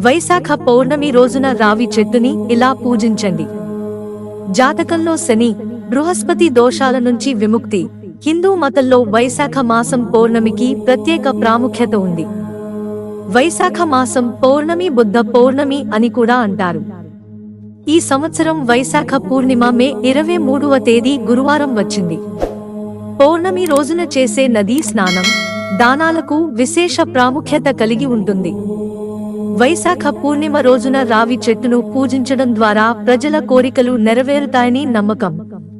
వైశాఖ పౌర్ణమి రోజున రావి చెట్టుని ఇలా పూజించండి. జాతకంలో శని బృహస్పతి దోషాల నుంచి విముక్తి. హిందూ మతంలో వైశాఖ మాసం పౌర్ణమికి ప్రత్యేక ప్రాముఖ్యత ఉంది. వైశాఖ మాసం పౌర్ణమి బుద్ధ పౌర్ణమి అని కూడా అంటారు. ఈ సంవత్సరం వైశాఖ పూర్ణిమ మే ఇరవై మూడవ తేదీ గురువారం వచ్చింది. పౌర్ణమి రోజున చేసే నదీ స్నానం దానాలకు విశేష ప్రాముఖ్యత కలిగి ఉంటుంది. వైశాఖ పూర్ణిమ రోజున రావి చెట్టును పూజించడం ద్వారా ప్రజల కోరికలు నెరవేరుతాయని నమ్మకం.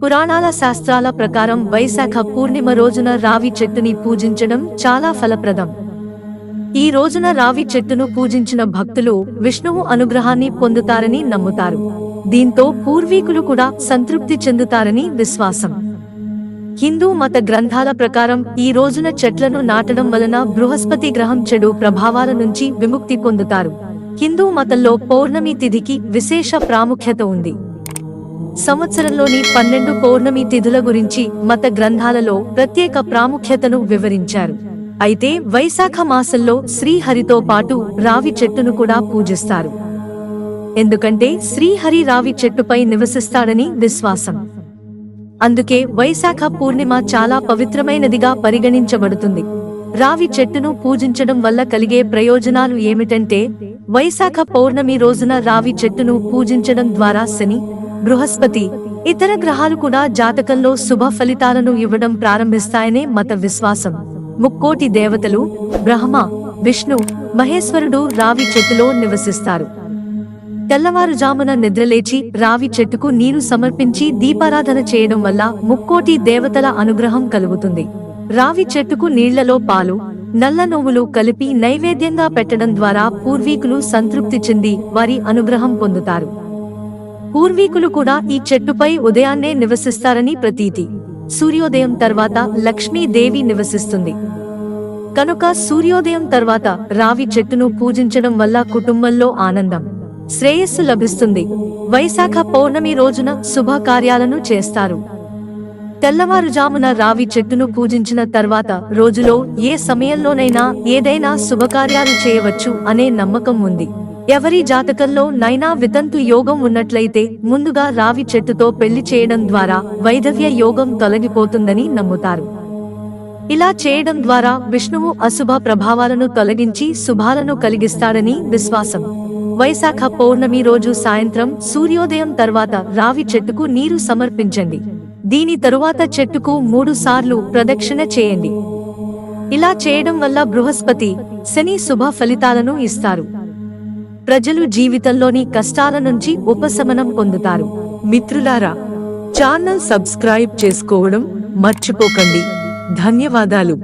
పురాణాల శాస్త్రాల ప్రకారం వైశాఖ పూర్ణిమ రోజున రావి చెట్టుని పూజించడం చాలా ఫలప్రదం. ఈ రోజున రావి చెట్టును పూజించిన భక్తులు విష్ణువు అనుగ్రహాన్ని పొందుతారని నమ్ముతారు. దీంతో పూర్వీకులు కూడా సంతృప్తి చెందుతారని విశ్వాసం. హిందూ మత గ్రంథాల ప్రకారం ఈ రోజున చెట్లను నాటడం వలన బృహస్పతి గ్రహం చెడు ప్రభావాల నుంచి విముక్తి పొందుతారు. హిందూ మతంలో పౌర్ణమి తిథికి విశేష ప్రాముఖ్యత ఉంది. సంవత్సరంలోని పన్నెండు పౌర్ణమి తిథుల గురించి మత గ్రంథాలలో ప్రత్యేక ప్రాముఖ్యతను వివరించారు. అయితే వైశాఖ మాసంలో శ్రీహరితో పాటు రావి చెట్టును కూడా పూజిస్తారు. ఎందుకంటే శ్రీహరి రావి చెట్టుపై నివసిస్తాడని విశ్వాసం. అందుకే వైశాఖ పూర్ణిమ చాలా పవిత్రమైనదిగా పరిగణించబడుతుంది. రావి చెట్టును పూజించడం వల్ల కలిగే ప్రయోజనాలు ఏమిటంటే వైశాఖ పౌర్ణమి రోజున రావి చెట్టును పూజించడం ద్వారా శని బృహస్పతి ఇతర గ్రహాలు కూడా జాతకంలో శుభ ఫలితాలను ఇవ్వడం ప్రారంభిస్తాయనే మత విశ్వాసం. ముక్కోటి దేవతలు బ్రహ్మ విష్ణు మహేశ్వరుడు రావి చెట్టులో నివసిస్తారు. తెల్లవారుజామున నిద్రలేచి రావి చెట్టుకు నీరు సమర్పించి దీపారాధన చేయడం వల్ల ముక్కోటి దేవతల అనుగ్రహం కలుగుతుంది. రావి చెట్టుకు నీళ్ళలో పాలు నల్ల నువ్వులు కలిపి నైవేద్యంగా పెట్టడం ద్వారా పూర్వీకులు సంతృప్తి చెంది వారి అనుగ్రహం పొందుతారు. పూర్వీకులు కూడా ఈ చెట్టుపై ఉదయాన్నే నివసిస్తారని ప్రతీతి. సూర్యోదయం తర్వాత లక్ష్మీదేవి నివసిస్తుంది. కనుక సూర్యోదయం తర్వాత రావి చెట్టును పూజించడం వల్ల కుటుంబంలో ఆనందం. శ్రేయస్సు లభిస్తుంది. వైశాఖ పౌర్ణమి రోజున శుభకార్యాలను చేస్తారు. తెల్లవారుజామున రావి చెట్టును పూజించిన తర్వాత రోజులో ఏ సమయంలోనైనా ఏదైనా శుభకార్యాలు చేయవచ్చు అనే నమ్మకం ఉంది. ఎవరి జాతకంలో నైనా వితంతు యోగం ఉన్నట్లయితే ముందుగా రావి చెట్టుతో పెళ్ళి చేయడం ద్వారా వైధవ్య యోగం తొలగిపోతుందని నమ్ముతారు. ఇలా చేయడం ద్వారా విష్ణువు అశుభ ప్రభావాలను తొలగించి శుభాలను కలిగిస్తాడని విశ్వాసం. వైశాఖ పౌర్ణమి రోజు సాయంత్రం సూర్యోదయం తర్వాత రావి చెట్టుకు నీరు సమర్పించండి. దీని తరువాత చెట్టుకు మూడు సార్లు ప్రదక్షిణ చేయండి. ఇలా చేయడం వల్ల బృహస్పతి శని శుభ ఫలితాలను ఇస్తారు. ప్రజలు జీవితంలోని కష్టాల నుంచి ఉపశమనం పొందుతారు. మిత్రులారా ఛానల్ సబ్స్క్రైబ్ చేసుకోవడం మర్చిపోకండి. ధన్యవాదాలు.